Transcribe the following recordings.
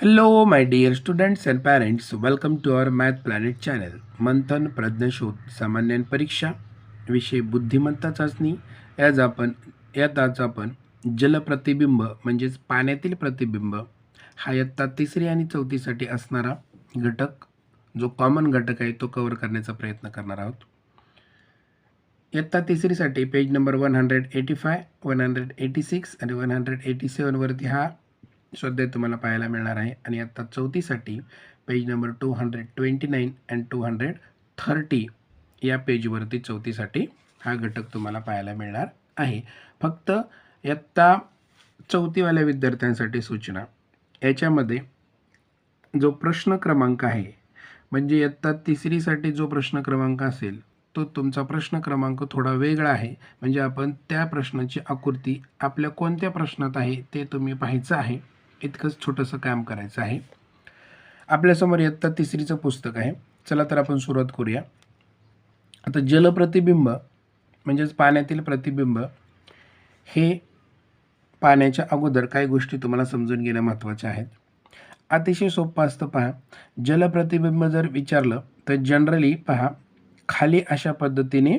Hello, my dear students and parents. Welcome to our Math Planet channel. मंथन प्रज्ञशोध सामान्य परीक्षा विषय बुद्धिमत्ता चाचणी याच आपण यात आज आपण जलप्रतिबिंब म्हणजेच पाण्यातील प्रतिबिंब हा इयत्ता तिसरी आणि चौथीसाठी असणारा घटक जो कॉमन घटक आहे तो कव्हर करण्याचा प्रयत्न करणार आहोत इयत्ता तिसरीसाठी page number one hundred eighty five one hundred eighty six आणि वन हंड्रेड एटी सेवनवरती हा सध्या तुम्हाला पाहायला मिळणार आहे. आणि आता चौथीसाठी page number two hundred twenty nine and two hundred thirty या पेजवरती चौथीसाठी हा घटक तुम्हाला पाहायला मिळणार आहे. फक्त इयत्ता चौथीवाल्या विद्यार्थ्यांसाठी सूचना. याच्यामध्ये जो प्रश्न क्रमांक आहे म्हणजे इयत्ता तिसरीसाठी जो प्रश्न क्रमांक असेल तो तुमचा प्रश्न क्रमांक थोडा वेगळा आहे. म्हणजे आपण त्या प्रश्नाची आकृती आपल्या कोणत्या प्रश्नात आहे ते तुम्ही पाहायचं आहे. इतकंच छोटंसं काम करायचं आहे. आपल्यासमोर इयत्ता तिसरीचं पुस्तक आहे. चला तर आपण सुरुवात करूया. आता जलप्रतिबिंब म्हणजेच पाण्यातील प्रतिबिंब हे पाण्याच्या अगोदर काही गोष्टी तुम्हाला समजून घेणं महत्त्वाच्या आहेत अतिशय सोपं असतं पहा. जलप्रतिबिंब जर विचारलं तर जनरली पहा खाली अशा पद्धतीने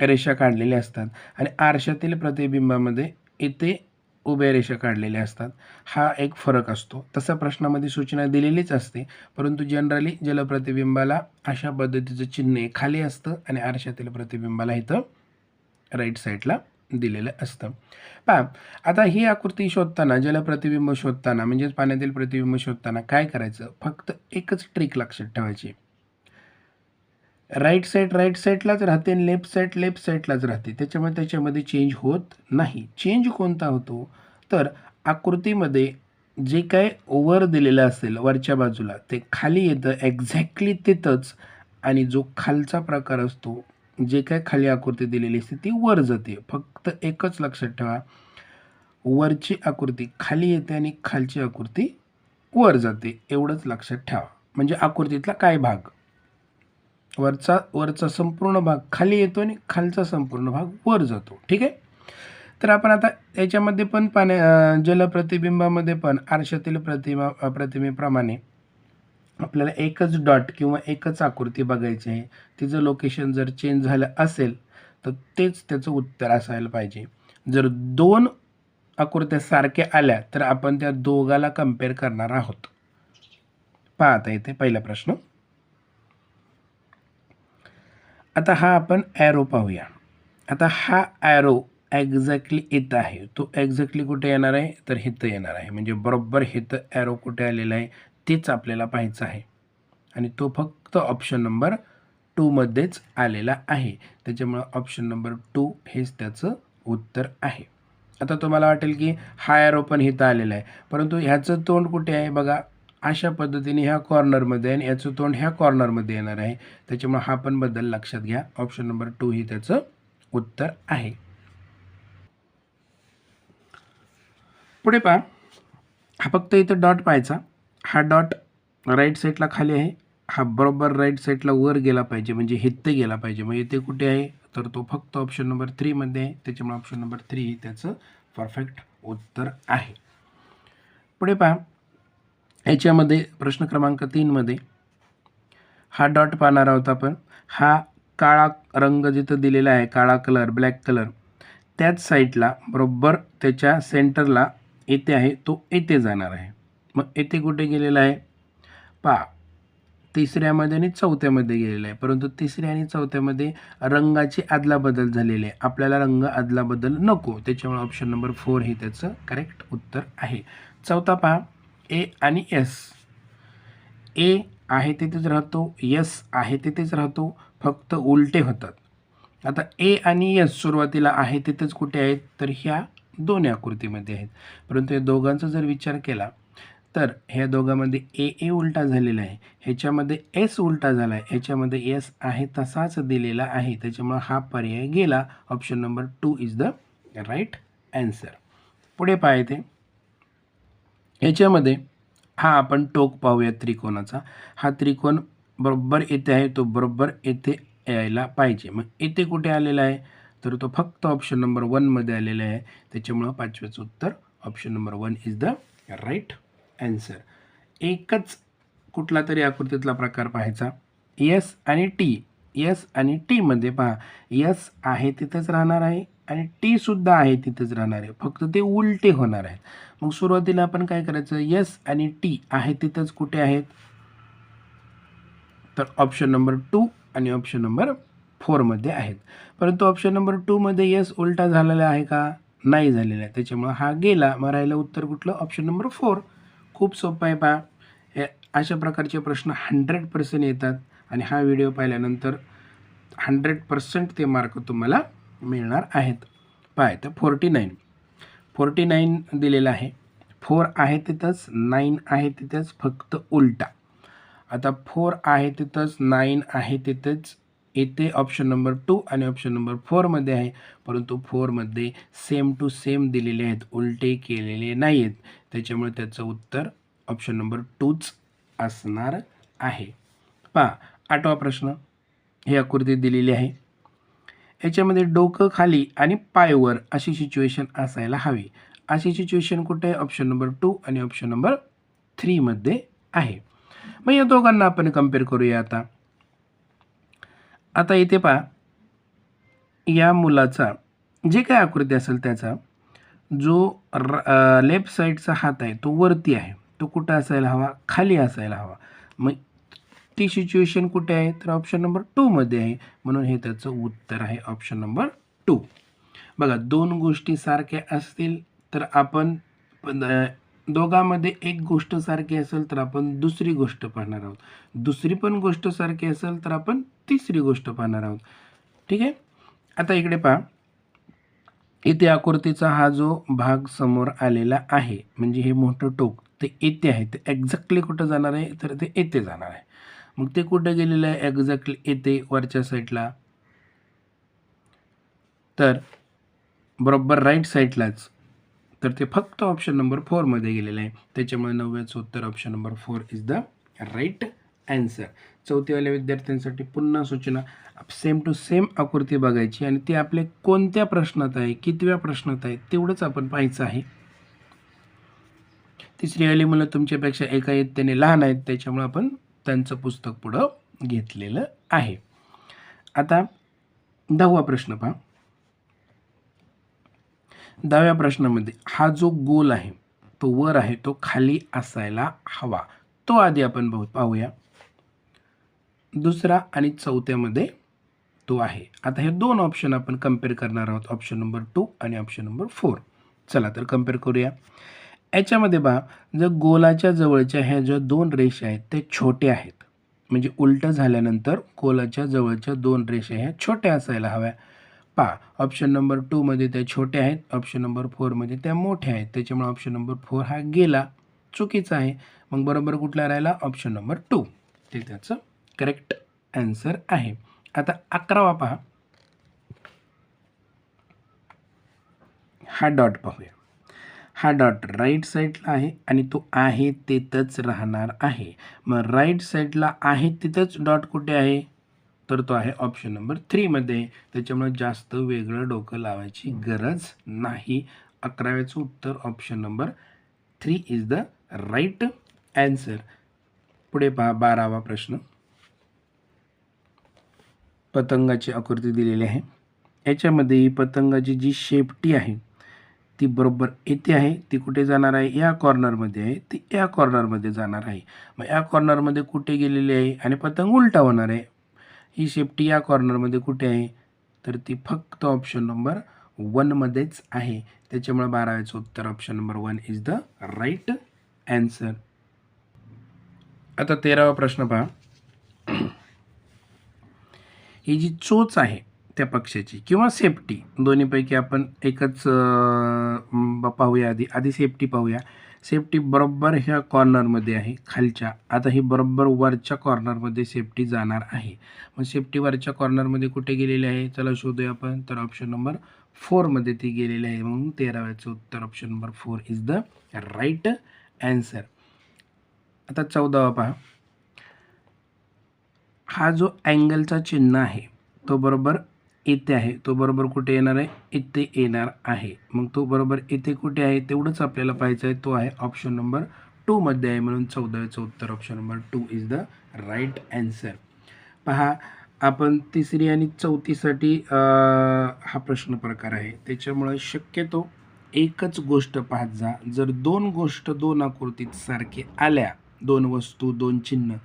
रेषा काढलेल्या असतात. आणि आरशातील प्रतिबिंबामध्ये इथे उभ्या रेषा काढलेल्या असतात. हा एक फरक असतो. तसा प्रश्नामध्ये सूचना दिलेलीच असते. परंतु जनरली जलप्रतिबिंबाला अशा पद्धतीचं चिन्ह खाली असतं आणि आरशातील प्रतिबिंबाला इथं राईट साईडला दिलेलं असतं. पहा आता ही आकृती शोधताना जलप्रतिबिंब शोधताना म्हणजेच पाण्यातील प्रतिबिंब शोधताना काय करायचं? फक्त एकच ट्रिक लक्षात ठेवायची. राईट साईड राईट साईडलाच राहते आणि लेफ्ट साईड लेफ्ट साईडलाच राहते. त्याच्यामुळे त्याच्यामध्ये चेंज होत नाही. चेंज कोणता होतो? तर आकृतीमध्ये जे काय ओवर दिलेलं असेल वरच्या बाजूला ते खाली येतं एक्झॅक्टली तिथंच आणि जो खालचा प्रकार असतो जे काय खाली आकृती दिलेली असते ती वर जाते. फक्त एकच लक्षात ठेवा. वरची आकृती खाली येते आणि खालची आकृती वर जाते. एवढंच लक्षात ठेवा. म्हणजे आकृतीतला काय भाग? वरचा वरचा संपूर्ण भाग खाली येतो आणि खालचा संपूर्ण भाग वर जातो. ठीक आहे? तर आपण आता याच्यामध्ये पण पाण्या जलप्रतिबिंबामध्ये पण आरशातील प्रतिमा प्रतिमेप्रमाणे आपल्याला एकच डॉट किंवा एकच आकृती बघायची आहे. तिचं लोकेशन जर चेंज झालं असेल तर तेच त्याचं उत्तर असायला पाहिजे. जर दोन आकृत्या सारख्या आल्या तर आपण त्या दोघाला कंपेअर करणार आहोत. पाहता येते पहिला प्रश्न. आता हा आपण ॲरो पाहूया. आता हा ॲरो एक्झॅक्टली इथं आहे. तो एक्झॅक्टली कुठे येणार आहे? तर हिथं येणार आहे. म्हणजे बरोबर हिथं ॲरो कुठे आलेला आहे? तेच आपल्याला पाहायचं आहे. आणि तो फक्त ऑप्शन नंबर टूमध्येच आलेला आहे. त्याच्यामुळं ऑप्शन नंबर टू हेच त्याचं उत्तर आहे. आता तुम्हाला वाटेल की हा ॲरो पण हिथं आलेला आहे. परंतु ह्याचं तोंड कुठे आहे? बघा अशा पद्धतीने ह्या कॉर्नरमध्ये आणि याचं तोंड ह्या कॉर्नरमध्ये येणार आहे. त्याच्यामुळे हा पण बदल लक्षात घ्या. ऑप्शन नंबर टू ही त्याचं उत्तर आहे. पुढे पहा. हा फक्त इथं डॉट पाहायचा. हा डॉट राईट साईडला खाली आहे. हा बरोबर राईट साईडला वर गेला पाहिजे. म्हणजे हित्ते गेला पाहिजे. मग इथे कुठे आहे? तर तो फक्त ऑप्शन नंबर थ्रीमध्ये आहे. त्याच्यामुळे ऑप्शन नंबर थ्री ही त्याचं परफेक्ट उत्तर आहे. पुढे पहा. याच्यामध्ये प्रश्न क्रमांक तीनमध्ये हा डॉट पाहणार आहोत आपण. हा काळा रंग जिथं दिलेला आहे काळा कलर ब्लॅक कलर त्याच साईडला बरोबर त्याच्या सेंटरला येथे आहे तो येथे जाणार आहे. मग येथे कुठे गेलेला आहे? पहा तिसऱ्यामध्ये आणि चौथ्यामध्ये गेलेला आहे. परंतु तिसऱ्या आणि चौथ्यामध्ये रंगाची आदलाबदल झालेली आहे. आपल्याला रंग अदलाबदल नको. त्याच्यामुळे ऑप्शन नंबर फोर हे त्याचं करेक्ट उत्तर आहे. चौथा पहा ए आणि एस. ए आहे तिथेच राहतो यस आहे तिथेच राहतो फक्त उलटे होतात. आता ए आणि यस सुरुवातीला आहे तिथेच कुठे आहेत? तर ह्या दोन आकृतीमध्ये आहेत. परंतु या दोघांचा जर विचार केला तर ह्या दोघांमध्ये ए ए उलटा झालेला आहे. ह्याच्यामध्ये एस उलटा झाला आहे. ह्याच्यामध्ये एस आहे तसाच दिलेला आहे. त्याच्यामुळे हा पर्याय गेला. Option number two is the right answer पुढे पाहायचे ह्याच्यामध्ये हा आपण टोक पाहूया त्रिकोणाचा. हा त्रिकोण बरोबर येथे आहे तो बरोबर येथे यायला पाहिजे. मग येथे कुठे आलेला आहे? तर तो फक्त ऑप्शन नंबर वनमध्ये आलेला आहे. त्याच्यामुळं पाचव्याचं उत्तर option number one is the right answer एकच कुठला तरी आकृतीतला प्रकार पाहायचा. यस आणि टी यस आणि टीमध्ये पहा. यस आहे तिथंच राहणार आहे. आणि टी सुद्धा आहे तिथंच राहणार आहे. फक्त ते उलटे होणार आहेत. मग सुरुवातीला आपण काय करायचं? यस आणि टी आहे तिथंच कुठे आहेत? तर ऑप्शन नंबर टू आणि ऑप्शन नंबर फोरमध्ये आहेत. परंतु ऑप्शन नंबर टूमध्ये यस उलटा झालेला आहे का? नाही झालेला आहे. त्याच्यामुळं हा गेला. मग राहिलं उत्तर कुठलं? ऑप्शन नंबर फोर खूप सोपं आहे पहा. हे अशा प्रकारचे प्रश्न हंड्रेड पर्सेंट येतात. आणि हा व्हिडिओ पाहिल्यानंतर हंड्रेड पर्सेंट ते मार्क तुम्हाला मिळणार आहेत. पाय तर फोर्टी नाईन. फोर्टी नाईन दिलेलं आहे. फोर आहे तिथंच नाईन आहे तिथंच फक्त उलटा. आता फोर आहे तिथंच नाईन आहे तिथंच येते ऑप्शन नंबर टू आणि ऑप्शन नंबर फोरमध्ये आहे. परंतु फोरमध्ये सेम टू सेम दिलेले आहेत उलटे केलेले नाही आहेत त्याच्यामुळे त्याचं उत्तर ऑप्शन नंबर टूच असणार आहे. पहा आठवा प्रश्न. ही आकृती दिलेली आहे. याच्यामध्ये डोकं खाली आणि पायवर अशी सिच्युएशन असायला हवी. अशी सिच्युएशन कुठे? आहे ऑप्शन नंबर टू आणि ऑप्शन नंबर थ्रीमध्ये आहे. मग या दोघांना आपण कंपेअर करूया आता. आता इथे पहा. या मुलाचा जे काय आकृती असेल त्याचा जो र लेफ्ट साईडचा हात आहे तो वरती आहे. तो कुठं असायला हवा? खाली असायला हवा. मग ती सिच्युएशन कुठे आहे? तर ऑप्शन नंबर टूमध्ये आहे. म्हणून हे त्याचं उत्तर आहे ऑप्शन नंबर टू बघा दोन गोष्टी सारख्या असतील तर आपण दोघांमध्ये एक गोष्ट सारखी असेल तर आपण दुसरी गोष्ट पाहणार आहोत. दुसरी पण गोष्ट सारखी असेल तर आपण तिसरी गोष्ट पाहणार आहोत. ठीक आहे? आता इकडे पहा. इथे आकृतीचा हा जो भाग समोर आलेला आहे म्हणजे हे मोठं टोक ते येते आहे. ते एक्झॅक्टली कुठं जाणार आहे? तर ते येते जाणार आहे. मग ते कुठं गेलेलं आहे? एक्झॅक्टली येते वरच्या साईडला तर बरोबर राईट साईडलाच तर ते फक्त ऑप्शन नंबर फोरमध्ये गेलेलं आहे. त्याच्यामुळे नव्याचं उत्तर option number four is the right answer चौथीवाल्या विद्यार्थ्यांसाठी पुन्हा सूचना. सेम टू सेम आकृती बघायची. आणि ती आपले कोणत्या प्रश्नात आहे कितव्या प्रश्नात आहे तेवढंच आपण पाहायचं आहे. तिसरीवाली मुलं तुमच्यापेक्षा एका त्याने लहान आहेत त्याच्यामुळे आपण त्यांचं पुस्तक पुढं घेतलेलं आहे. आता दहावा प्रश्न पहा. दहाव्या प्रश्नामध्ये हा जो गोल आहे तो वर आहे तो खाली असायला हवा. तो आधी आपण पाहू पाहूया. दुसरा आणि चौथ्यामध्ये तो आहे. आता हे दोन ऑप्शन आपण कंपेअर करणार आहोत. ऑप्शन नंबर टू आणि ऑप्शन नंबर फोर चला तर कंपेअर करूया. याच्यामध्ये पहा जर गोलाच्या जवळच्या ह्या ज्या दोन रेषा आहेत ते छोटे आहेत. म्हणजे उलटं झाल्यानंतर गोलाच्या जवळच्या दोन रेषा ह्या छोट्या असायला हव्या. पहा ऑप्शन नंबर टूमध्ये त्या छोट्या आहेत ऑप्शन नंबर फोरमध्ये त्या मोठ्या आहेत. त्याच्यामुळे ऑप्शन नंबर फोर हा गेला. चुकीचा आहे. मग बरोबर कुठला राहिला? ऑप्शन नंबर टू ते त्याचं करेक्ट ॲन्सर आहे. आता अकरावा पहा. हा डॉट पाहूया. हा डॉट राईट साईडला आहे आणि तो आहे तिथंच राहणार आहे. मग राईट साईडला आहे तिथंच डॉट कुठे आहे? तर तो आहे ऑप्शन नंबर थ्रीमध्ये त्याच्यामुळे जास्त वेगळं डोकं लावायची गरज नाही. अकराव्याचं उत्तर option number three is the right answer पुढे पहा बारावा प्रश्न. पतंगाची आकृती दिलेली आहे. याच्यामध्ये पतंगाची जी शेपटी आहे ती बरोबर येथे आहे ती कुठे जाणार आहे? या कॉर्नरमध्ये आहे ती या कॉर्नरमध्ये जाणार आहे. मग या कॉर्नरमध्ये कुठे गेलेली आहे? आणि पतंग उलटा होणार आहे. ही शेपटी या कॉर्नरमध्ये कुठे आहे? तर ती फक्त ऑप्शन नंबर वनमध्येच आहे. त्याच्यामुळे बाराव्याचं उत्तर option number one is the right answer आता तेरावा प्रश्न पहा. ही जी चोच आहे त्या पक्षाची किंवा सेफ्टी दोन्हीपैकी आपण एकच पाहूया आधी. आधी सेफ्टी पाहूया. सेफ्टी बरोबर ह्या कॉर्नरमध्ये आहे खालच्या. आता ही बरोबर वरच्या कॉर्नरमध्ये सेफ्टी जाणार आहे. मग सेफ्टी वरच्या कॉर्नरमध्ये कुठे गेलेली आहे? चला शोधूया आपण. तर ऑप्शन नंबर फोरमध्ये ती गेलेली आहे म्हणून तेराव्याचं उत्तर option number four is the right answer आता चौदावा पहा. हा जो अँगलचा चिन्ह आहे तो बरोबर इथे आहे तो बरोबर कुठे येणार आहे? इथे येणार आहे. मग तो बरोबर इथे कुठे आहे? तेवढंच आपल्याला पाहायचं आहे. तो आहे ऑप्शन नंबर टूमध्ये आहे म्हणून चौदाव्याचं उत्तर option number two is the right answer पहा आपण तिसरी आणि चौथीसाठी हा प्रश्न प्रकार आहे. त्याच्यामुळे शक्यतो एकच गोष्ट पाहत जा. जर दोन गोष्ट दोन आकृतीत सारखे आल्या दोन वस्तू दोन चिन्ह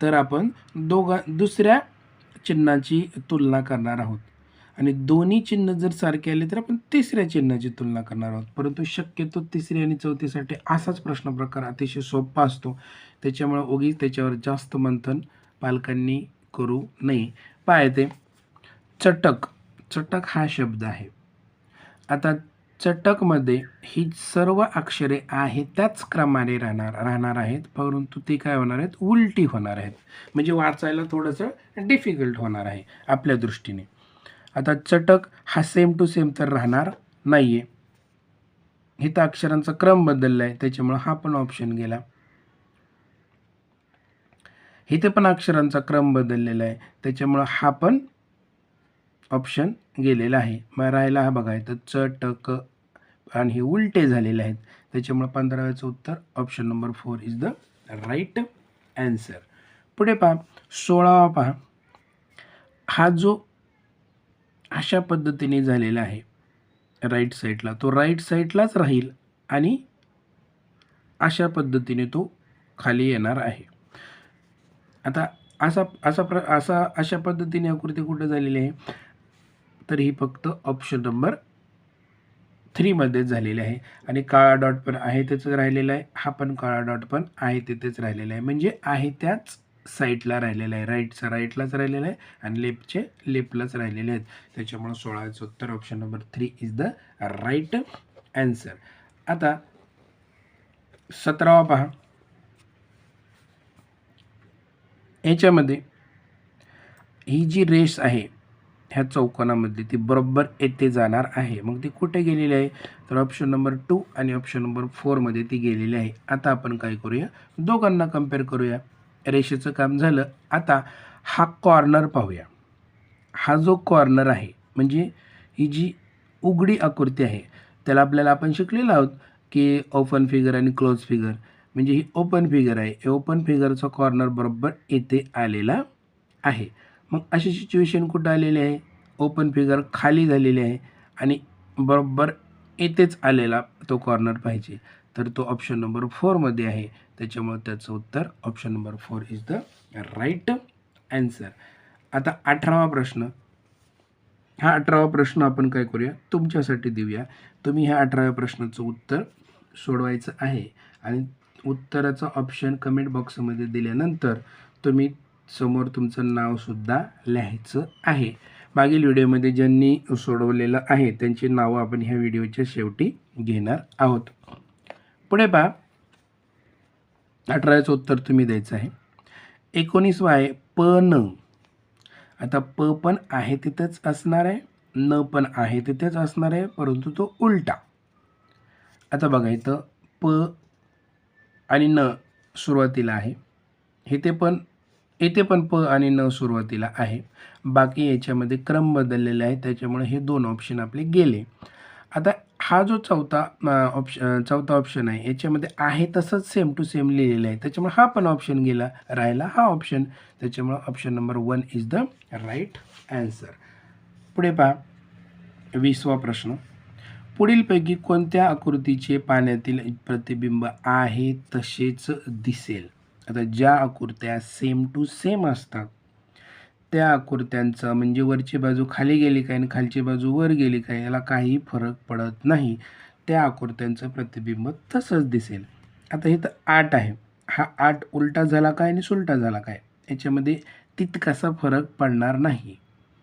तर आपण दोघा दुसऱ्या चिन्हाची तुलना करणार आहोत. आणि दोन्ही चिन्ह जर सारखे आले तर आपण तिसऱ्या चिन्हाची तुलना करणार आहोत. परंतु शक्यतो तिसरी आणि चौथीसाठी असाच प्रश्न प्रकार अतिशय सोपा असतो. त्याच्यामुळे उगीच त्याच्यावर जास्त मंथन पालकांनी करू नये. पाय ते चटक. चटक हा शब्द आहे. आता चटकमध्ये ही सर्व अक्षरे आहे त्याच क्रमाने राहणार राहणार आहेत परंतु ते काय होणार आहेत? उलटी होणार आहेत. म्हणजे वाचायला थोडंसं डिफिकल्ट होणार आहे आपल्या दृष्टीने. आता चटक हा सेम टू सेम तर राहणार नाही आहे इथं अक्षरांचा क्रम बदलला आहे त्याच्यामुळं हा पण ऑप्शन गेला. इथे पण अक्षरांचा क्रम बदललेला आहे त्याच्यामुळं हा पण ऑप्शन गेलेला आहे. मग राहिला हा बघा इथं च ट आणि हे उलटे झालेले आहेत. त्याच्यामुळं पंधराव्याचं उत्तर option number four is the right answer पुढे पहा सोळावा पहा. हा जो अशा पद्धतीने झालेला आहे. राईट साईडला तो राईट साईडलाच राहील आणि अशा पद्धतीने तो खाली येणार आहे. आता असा असा प्र असा अशा पद्धतीने आकृती कुठं झालेली आहे? तर ही फक्त ऑप्शन नंबर थ्रीमध्येच झालेली आहे. आणि काळा डॉट पण आहे त्याच राहिलेला आहे. हा पण काळा डॉट पण आहे तिथेच राहिलेला आहे. म्हणजे आहे त्याच साईडला राहिलेला आहे. राईटचा राईटलाच राहिलेला आहे आणि लेफ्टचे लेफ्टलाच राहिलेले आहेत. त्याच्यामुळे सोळाचं उत्तर. Option number three is the right answer आता सतरावा पहा. याच्यामध्ये ही जी रेस आहे ह्या चौकोनामधली ती बरोबर येथे जाणार आहे. मग ती कुठे गेलेली आहे? तर ऑप्शन नंबर टू आणि ऑप्शन नंबर फोरमध्ये ती गेलेली आहे. आता आपण काय करूया? दोघांना कंपेअर करूया. रेषेचं काम झालं. आता हा कॉर्नर पाहूया. हा जो कॉर्नर आहे म्हणजे ही जी उघडी आकृती आहे त्याला आपल्याला आपण शिकलेलो आहोत की ओपन फिगर आणि क्लोज फिगर म्हणजे ही ओपन फिगर आहे. ओपन फिगरचा कॉर्नर बरोबर येथे आलेला आहे. मग अशी सिच्युएशन कुठं आलेली आहे? ओपन फिगर खाली झालेली आहे आणि बरोबर येथेच आलेला तो कॉर्नर पाहिजे तर तो ऑप्शन नंबर फोरमध्ये आहे. त्याच्यामुळे त्याचं उत्तर option number four is the right answer आता अठरावा प्रश्न. हा अठरावा प्रश्न आपण काय करूया? तुमच्यासाठी देऊया. तुम्ही ह्या अठराव्या प्रश्नाचं उत्तर सोडवायचं आहे. आणि उत्तराचं ऑप्शन कमेंट बॉक्समध्ये दिल्यानंतर तुम्ही समोर तुमचं नावसुद्धा लिहायचं आहे. मागील व्हिडिओमध्ये ज्यांनी सोडवलेलं आहे त्यांची नावं आपण ह्या व्हिडिओच्या शेवटी घेणार आहोत. पुढे पहा. अठराचं उत्तर तुम्ही द्यायचं आहे. एकोणीसवा आहे प न. आता प पण आहे तिथेच असणार आहे न पण आहे तिथेच असणार आहे परंतु तो उलटा. आता बघा इथं प आणि न सुरुवातीला आहे. इथे पण इथे पण प आणि न सुरुवातीला आहे. बाकी याच्यामध्ये क्रम बदललेले आहे त्याच्यामुळे हे दोन ऑप्शन आपले गेले. आता हा जो चौथा ऑप्शन चौथा ऑप्शन आहे याच्यामध्ये आहे तसंच सेम टू सेम लिहिलेलं आहे. त्याच्यामुळे हा पण ऑप्शन गेला राहिला हा ऑप्शन त्याच्यामुळे option number one is the right answer पुढे पहा वीसवा प्रश्न. पुढीलपैकी कोणत्या आकृतीचे पाण्यातील प्रतिबिंब आहे तसेच दिसेल? आता ज्या आकृत्या सेम टू सेम असतात त्या आकृत्यांचं म्हणजे वरची बाजू खाली गेली काय आणि खालची बाजू वर गेली काय याला काही फरक पडत नाही. त्या आकृत्यांचं प्रतिबिंब तसंच दिसेल. आता इथं आठ आहे. हा आठ उलटा झाला काय आणि सुलटा झाला काय? याच्यामध्ये तितकासा फरक पडणार नाही.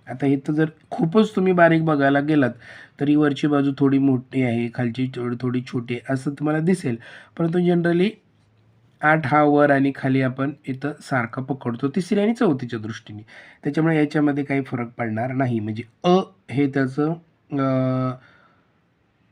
आता इथं जर खूपच तुम्ही बारीक बघायला गेलात तरी वरची बाजू थोडी मोठी आहे खालची थोडी थोडी छोटी असं तुम्हाला दिसेल. परंतु जनरली आठ हा वर आणि खाली आपण इथं सारखा पकडतो. तिसरी आणि चौथीच्या दृष्टीने. त्याच्यामुळे याच्यामध्ये काही फरक पडणार नाही. म्हणजे अ हे त्याचं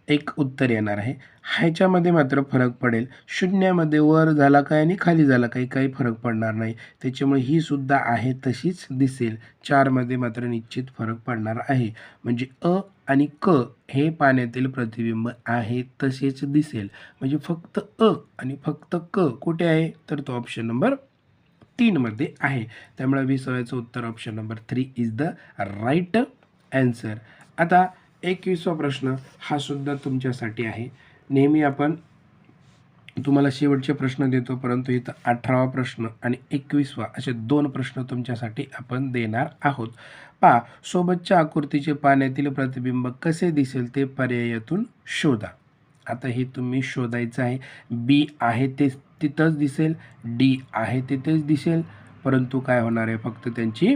एक उत्तर येणार आहे. ह्याच्यामध्ये मात्र फरक पडेल. शून्यामध्ये वर झाला काय आणि खाली झाला काही काही फरक पडणार नाही. त्याच्यामुळे ही सुद्धा आहे तशीच दिसेल. चारमध्ये मात्र निश्चित फरक पडणार आहे. म्हणजे अ आणि क हे पाण्यातील प्रतिबिंब आहे तसेच दिसेल. म्हणजे फक्त अ आणि फक्त क कुठे आहे? तर तो ऑप्शन नंबर तीनमध्ये आहे. त्यामुळे विसाव्याचं उत्तर option number three is the right answer आता एकविसवा प्रश्न हा सुद्धा तुमच्यासाठी आहे. नेहमी आपण तुम्हाला शेवटचे प्रश्न देतो परंतु इथं अठरावा प्रश्न आणि एकवीसवा असे दोन प्रश्न तुमच्यासाठी आपण देणार आहोत. पा सोबतच्या आकृतीचे पाण्यातील प्रतिबिंब कसे दिसेल ते पर्यायातून शोधा. आता हे तुम्ही शोधायचं आहे. बी आहे ते तिथंच दिसेल डी आहे तिथेच दिसेल. परंतु काय होणार आहे? फक्त त्यांची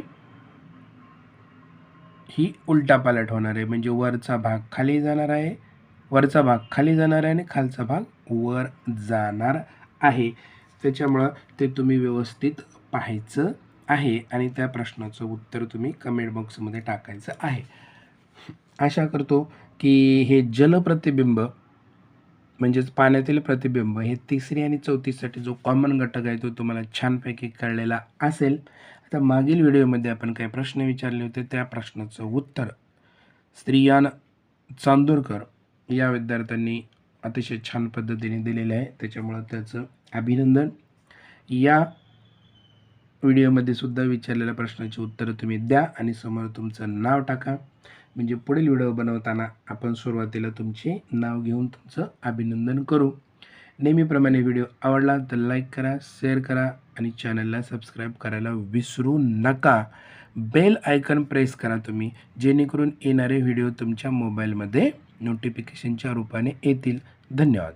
ही उलटापालट होणार आहे. म्हणजे वरचा भाग खाली जाणार आहे. वरचा भाग खाली जाणार आहे आणि खालचा भाग वर जाणार आहे. त्याच्यामुळं ते तुम्ही व्यवस्थित पाहायचं आहे आणि त्या प्रश्नाचं उत्तर तुम्ही कमेंट बॉक्समध्ये टाकायचं आहे. आशा करतो की हे जलप्रतिबिंब म्हणजेच पाण्यातील प्रतिबिंब हे तिसरी आणि चौथीसाठी जो कॉमन घटक आहे तो तुम्हाला छानपैकी कळलेला असेल. आता मागील व्हिडिओमध्ये आपण काही प्रश्न विचारले होते त्या प्रश्नाचं उत्तर स्त्रियान चांदूरकर या विद्यार्थ्यांनी अतिशय छान पद्धतीने दिलेले आहे. त्याच्यामुळं त्याचं अभिनंदन. या व्हिडिओमध्ये सुद्धा विचारलेल्या प्रश्नाची उत्तरं तुम्ही द्या आणि समोर तुमचं नाव टाका. म्हणजे पुढील व्हिडिओ बनवताना आपण सुरुवातीला तुमचे नाव घेऊन तुमचं अभिनंदन करू. नेहमीप्रमाणे व्हिडिओ आवडला तर लाईक करा शेअर करा आणि चॅनलला सबस्क्राईब करायला विसरू नका. बेल आयकन प्रेस करा तुम्ही जेणेकरून येणारे व्हिडिओ तुमच्या मोबाईलमध्ये नोटिफिकेशनच्या रूपाने येतील. धन्यवाद.